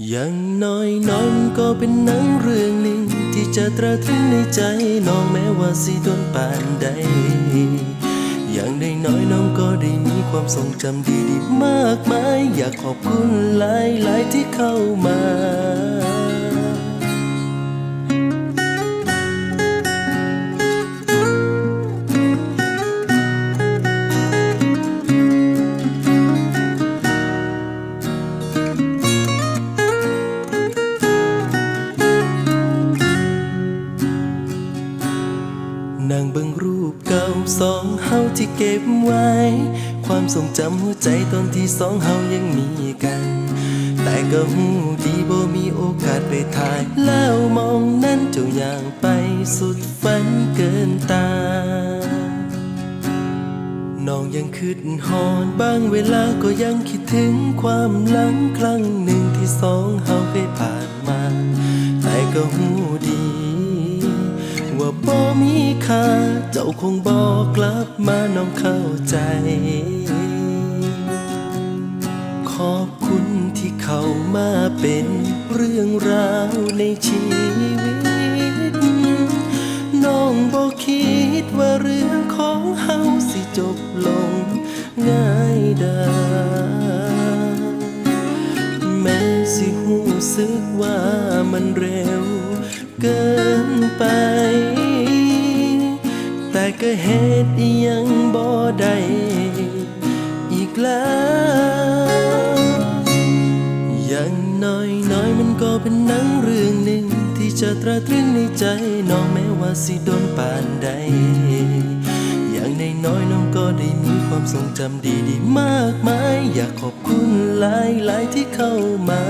อย่างน้อยน้องก็เป็นหนังเรื่องหนึ่ง ที่จะตราตรึงในใจน้องแม้ว่าสิโดนปานใด อย่างน้อยน้อยน้องก็ได้มีความทรงจำดีๆ มากมาย อยากขอบคุณหลายๆที่เข้ามา นั่งเบิ่งรูปเก่าสองเฮาที่เก็บไว้ ความทรงจำหัวใจตอนที่สองเฮายังมีกัน แต่ก็หูดีบ่มีโอกาสไปถ่าย แล้วมองนั้นเจ้าอย่างไปสุดฝันเกินตาน้องยังคิดหอนบางเวลาก็ยังคิดถึงความหลังครั้งหนึ่งที่สองเฮาเคยผ่านมา แต่ก็หู มีค่า เจ้าคงบอกกลับมาน้องเข้าใจ ขอบคุณที่เข้ามาเป็นเรื่องราวในชีวิต น้องบอกคิดว่าเรื่องของเฮาสิจบลงง่ายดายแม้สิหูสึกว่ามันเร็วเกินไป ก็เหตุอิหยังบ่ได้อีกแล้ว อย่างน้อยน้อยมันก็เป็นหนังเรื่องหนึ่ง ที่จะตราตรึงในใจน้องแม้ว่าสิโดนปานใด อย่างในน้อยน้องก็ได้มีความทรงจำดีๆมากมาย อยากขอบคุณหลายหลายๆที่เข้ามา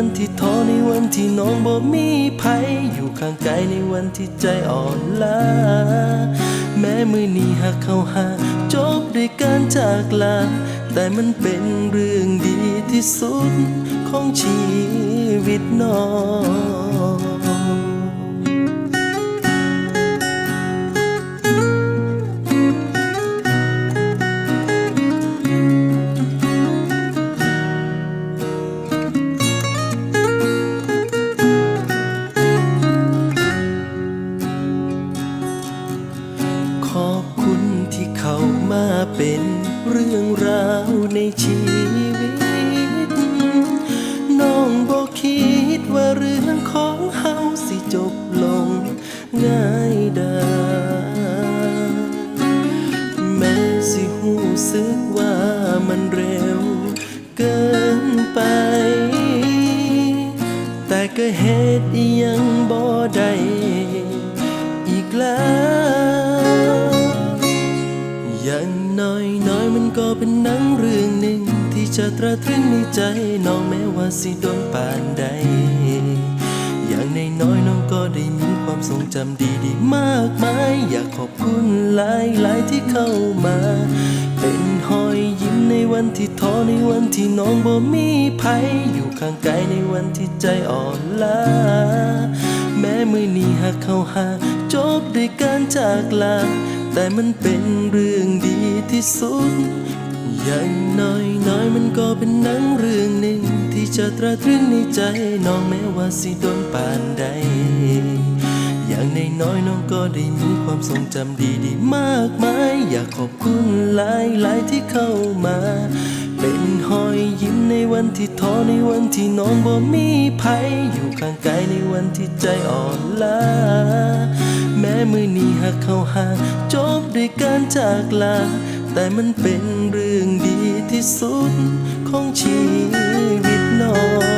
วันที่ท้อในวันที่น้องบ่มีภัยอยู่ข้างกายในวันที่ใจอ่อนล้าแม้มือนี้หักเข้าหา จบด้วยการจากลา แต่มันเป็นเรื่องดีที่สุดของชีวิตน้อง เป็นเรื่องราวในชีวิต น้องบอกคิดว่าเรื่องของเฮาสิจบลงง่ายดายแม้สิหูสึกว่ามันเร็วเกินไป แต่ก็เหตุยังบ่ได้อีกแล้วย่าง น้อยน้อยมันก็เป็นหนังเรื่องหนึ่ง ที่จะตราตรึงในใจน้องแม้ว่าสิโดนปานใด อย่างในน้อยน้องก็ได้มีความทรงจำดีๆ มากมาย อยากขอบคุณหลายหลายที่เข้ามา เป็นหอยยิ้มในวันที่ท้อในวันที่น้องบ่มีภัยอยู่ข้างกายในวันที่ใจอ่อนล้าแม้มือนี้หักเข้าหา จบด้วยการจากลาแต่มันเป็นเรื่องดี ที่สุด อย่างน้อยน้อยมันก็เป็นหนังเรื่องหนึ่ง ที่จะตราตรึงในใจน้องแม้ว่าสิโดนปานใด อย่างในน้อยน้องก็ได้มีความทรงจำดีๆ มากมาย อยากขอบคุณหลายหลายๆที่เข้ามา เป็นหอยยิ้มในวันที่ท้อในวันที่น้องบ่มีภัยอยู่ข้างกายในวันที่ใจอ่อนล้าแม้มือนี้หักเข้าหาจบด้วยการจากลา แต่มันเป็นเรื่องดีที่สุดของชีวิตน้อง